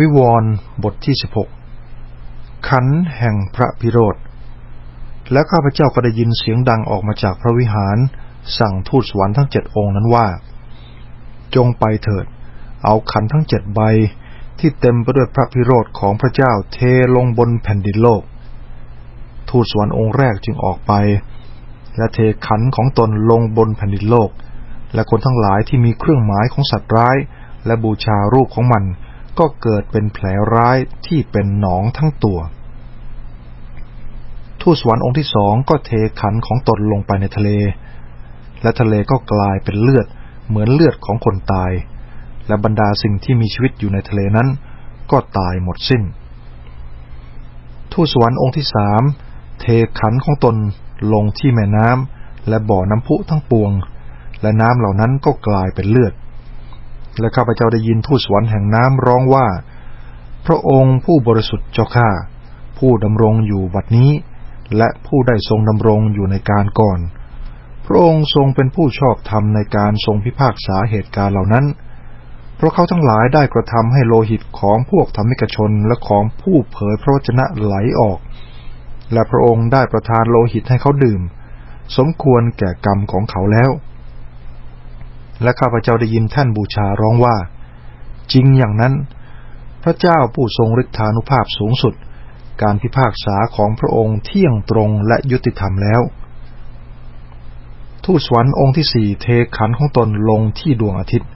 วิวรณ์บทที่ 16 ขันแห่งพระพิโรธ และข้าพเจ้าก็ได้ยินเสียงดังออกมาจากพระวิหาร สั่งทูตสวรรค์ทั้งเจ็ดองค์นั้นว่า จงไปเถิด เอาขันทั้งเจ็ดใบที่เต็มไปด้วยพระพิโรธของพระเจ้าเทลงบนแผ่นดินโลก ทูตสวรรค์องค์แรกจึงออกไป และเทขันของตนลงบนแผ่นดินโลก และคนทั้งหลายที่มีเครื่องหมายของสัตว์ร้าย และบูชารูปของมัน ก็เกิดเป็นแผลร้ายที่เป็นหนองทั้งตัว ทูตสวรรค์องค์ที่สองก็เทขันของตนลงไปในทะเล และทะเลก็กลายเป็นเลือดเหมือนเลือดของคนตาย และบรรดาสิ่งที่มีชีวิตอยู่ในทะเลนั้น ก็ตายหมดสิ้น ทูตสวรรค์องค์ที่สามเทขันของตนลงที่แม่น้ำและบ่อน้ำพุทั้งปวง และน้ำเหล่านั้นก็กลายเป็นเลือด และข้าพเจ้าได้ยินทูตสวรรค์แห่งน้ำร้องว่า พระองค์ผู้บริสุทธิ์เจ้าข้าผู้ดำรงอยู่บัดนี้ และผู้ได้ทรงดำรงอยู่ในการก่อน พระองค์ทรงเป็นผู้ชอบธรรมในการทรงพิพากษาเหตุการณ์เหล่านั้น เพราะเขาทั้งหลายได้กระทำให้โลหิตของพวกธรรมิกชนและของผู้เผยพระวจนะไหลออก และพระองค์ได้ประทานโลหิตให้เขาดื่ม สมควรแก่กรรมของเขาแล้ว และข้าพเจ้าได้ยินท่านบูชาร้องว่า จริงอย่างนั้น พระเจ้าผู้ทรงฤทธานุภาพสูงสุด การพิพากษาของพระองค์เที่ยงตรงและยุติธรรมแล้ว ทูตสวรรค์องค์ที่สี่เทขันของตนลงที่ดวงอาทิตย์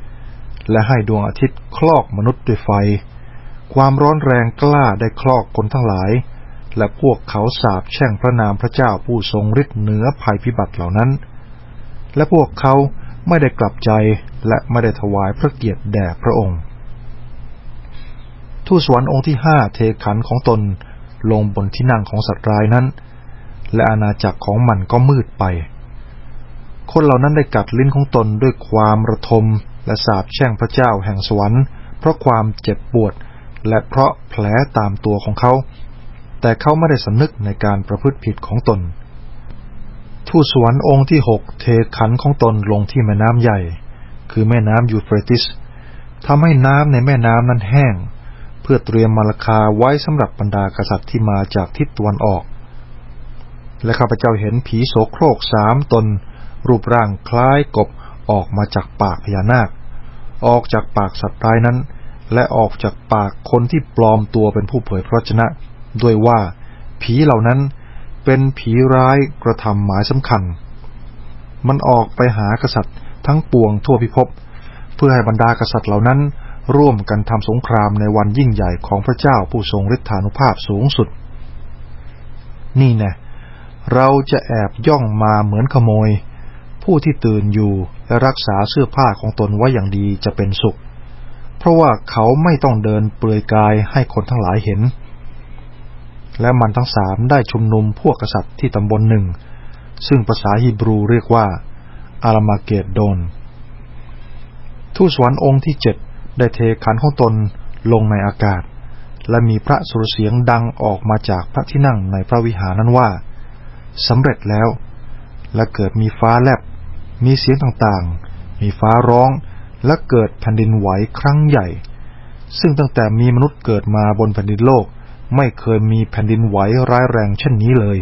และให้ดวงอาทิตย์คลอกมนุษย์ด้วยไฟ ความร้อนแรงกล้าได้คลอกคนทั้งหลาย และพวกเขาสาบแช่งพระนามพระเจ้าผู้ทรงฤทธิ์เหนือภัยพิบัติเหล่านั้น และพวกเขา ไม่ได้กลับใจและไม่ได้ถวายพระเกียรติแด่พระองค์ ทูตสวรรค์องค์ที่ห้าเทขันของตนลงบนที่นั่งของสัตว์ร้ายนั้น และอาณาจักรของมันก็มืดไป คนเหล่านั้นได้กัดลิ้นของตนด้วยความระทมและสาบแช่งพระเจ้าแห่งสวรรค์ เพราะความเจ็บปวดและเพราะแผลตามตัวของเขา แต่เขาไม่ได้สำนึกในการประพฤติผิดของตน ทูตสวรรค์องค์ที่หกเทขันของตนลงที่แม่น้ำใหญ่ คือแม่น้ำยูเฟรติสทำให้น้ำในแม่น้ำนั้นแห้ง เพื่อเตรียมมาลคาไว้สำหรับบรรดากษัตริย์ที่มาจากทิศตะวันออก และข้าพเจ้าเห็นผีโสโครกสามตน รูปร่างคล้ายกบออกมาจากปากพญานาค ออกจากปากสัตว์ร้ายนั้น และออกจากปากคนที่ปลอมตัวเป็นผู้เผยพระชนะ ด้วยว่าผีเหล่านั้น เป็นผีร้ายกระทำหมายสำคัญ มันออกไปหากษัตริย์ทั้งปวงทั่วพิภพเพื่อให้บรรดากษัตริย์เหล่านั้น ร่วมกันทำสงครามในวันยิ่งใหญ่ของพระเจ้าผู้ทรงฤทธานุภาพสูงสุด นี่แน่เราจะแอบย่องมาเหมือนขโมย ผู้ที่ตื่นอยู่และรักษาเสื้อผ้าของตนไว้อย่างดีจะเป็นสุข เพราะว่าเขาไม่ต้องเดินเปลือยกายให้คนทั้งหลายเห็น และมันทั้งสามได้ชุมนุมพวกกษัตริย์ที่ตำบลหนึ่ง ซึ่งภาษาฮีบรูเรียกว่า อารามาเกดโดน ทูตสวรรค์องค์ที่เจ็ดได้เทขันของตนลงในอากาศ และมีพระสุรเสียงดังออกมาจากพระที่นั่งในพระวิหารนั้นว่าสำเร็จแล้ว และเกิดมีฟ้าแลบ มีเสียงต่างๆ มีฟ้าร้อง และเกิดแผ่นดินไหวครั้งใหญ่ ซึ่งตั้งแต่มีมนุษย์เกิดมาบนแผ่นดินโลก ไม่เคยมีแผ่นดินไหวร้ายแรงเช่นนี้เลย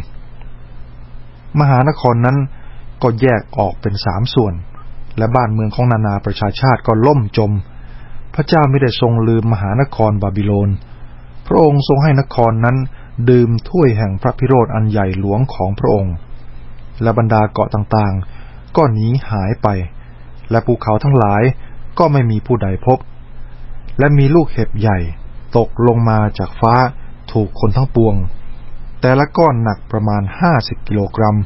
มหานครนั้นก็แยกออกเป็นสามส่วน และบ้านเมืองของนานาประชาชาติก็ล่มจม พระเจ้าไม่ได้ทรงลืมมหานครบาบิโลน พระองค์ทรงให้นครนั้นดื่มถ้วยแห่งพระพิโรธอันใหญ่หลวงของพระองค์ และบรรดาเกาะต่างๆ ก็หนีหายไป และภูเขาทั้งหลายก็ไม่มีผู้ใดพบ และมีลูกเห็บใหญ่ตกลงมาจากฟ้า ถูกคนทั้งปวง แต่ละก้อนหนักประมาณห้าสิบกิโลกรัม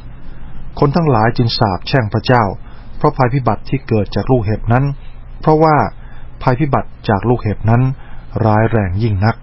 คนทั้งหลายจึงสาบแช่งพระเจ้า เพราะภัยพิบัติที่เกิดจากลูกเห็บนั้น เพราะว่าภัยพิบัติจากลูกเห็บนั้นร้ายแรงยิ่งนัก